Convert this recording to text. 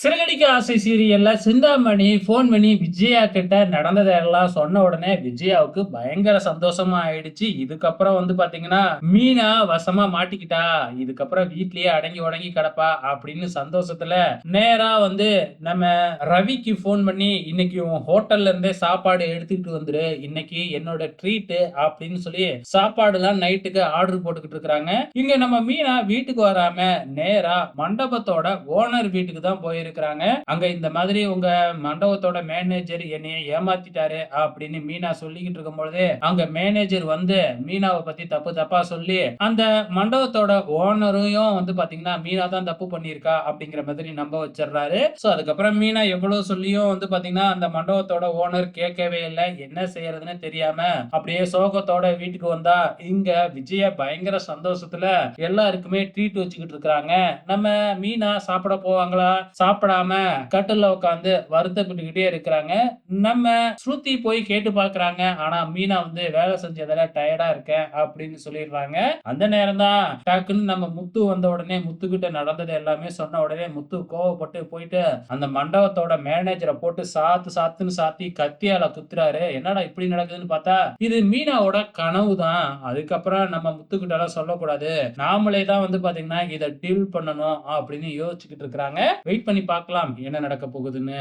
சிறகடிக்க ஆசை சீரியல்ல சிந்தாமணி ஃபோன் பண்ணி விஜயா கிட்ட நடந்ததெல்லாம் சொன்ன உடனே விஜயாவுக்கு பயங்கர சந்தோஷமா ஆயிடுச்சு. இதுக்கப்புறம் வந்து பாத்தீங்கன்னா மீனா வசமா மாட்டிக்கிட்டா இதுக்கப்புறம் வீட்லயே அடங்கி உடங்கி கிடப்பா அப்படின்னு சந்தோஷத்துல நேரா வந்து நம்ம ரவிக்கு ஃபோன் பண்ணி இன்னைக்கு உன் ஹோட்டல்ல இருந்தே சாப்பாடு எடுத்துக்கிட்டு வந்துரு. இன்னைக்கு என்னோட ட்ரீட்டு அப்படின்னு சொல்லி சாப்பாடுலாம் நைட்டுக்கு ஆர்டர் போட்டுக்கிட்டு இருக்கிறாங்க. இங்க நம்ம மீனா வீட்டுக்கு வராம நேரா மண்டபத்தோட ஓனர் வீட்டுக்கு தான் சொல்லியிருக்கிறாங்க. அங்க இந்த மாதிரி உங்க மண்டபத்தோட மேனேஜர் என்னைய ஏமாத்திட்டாரு அப்படின்னு மீனா சொல்லிக்கிட்டு இருக்கும் பொழுது அங்க மேனேஜர் வந்து மீனாவை பத்தி தப்பு தப்பா சொல்லி அந்த மண்டபத்தோட ஓனரையும் வந்து பாத்தீங்கன்னா மீனா தான் தப்பு பண்ணியிருக்கா அப்படிங்கிற மாதிரி நம்ப வச்சிடுறாரு. சோ அதுக்கப்புறம் மீனா எவ்வளவு சொல்லியும் வந்து பாத்தீங்கன்னா அந்த மண்டபத்தோட ஓனர் கேட்கவே இல்லை. என்ன செய்யறதுன்னு தெரியாம அப்படியே சோகத்தோட வீட்டுக்கு வந்தா இங்க விஜய பயங்கர சந்தோஷத்துல எல்லாருக்குமே ட்ரீட் வச்சுக்கிட்டு இருக்காங்க நம்ம மீனா சாப்பிட போவாங்களா? சாப்பிடாம கட்டில்ல உட்காந்து வருத்தப்பட்டுக்கிட்டே இருக்கிறாங்க. நம்ம ஸ்ருதி போய் கேட்டு பாக்குறாங்க ஆனா மீனா வந்து வேலை செஞ்சதுல டயர்டா இருக்கேன் அப்படின்னு சொல்லிடுறாங்க. அந்த நேரம் தான் டக்குன்னு நம்ம முத்து வந்த உடனே முத்து கிட்ட நடந்தது எல்லாமே சொன்ன உடனே முத்து கோவப்பட்டு போயிட்டு அந்த மண்டபத்தோட மேனேஜரை போட்டு சாத்து சாத்துன்னு சாத்தி கத்தியால குத்துறாரு. என்னடா இப்படி நடக்குதுன்னு பார்த்தா இது மீனாவோட கனவு தான் அதுக்கப்புறம் நம்ம முத்துக்கிட்ட எல்லாம் சொல்லக்கூடாது. நாமளே தான் வந்து பாத்தீங்கன்னா இதை டீல் பண்ணணும் அப்படின்னு யோசிச்சுக்கிட்டு இருக்கிறாங்க. வெயிட் பண்ணி பார்க்கலாம். என்ன நடக்க போகுதுன்னு.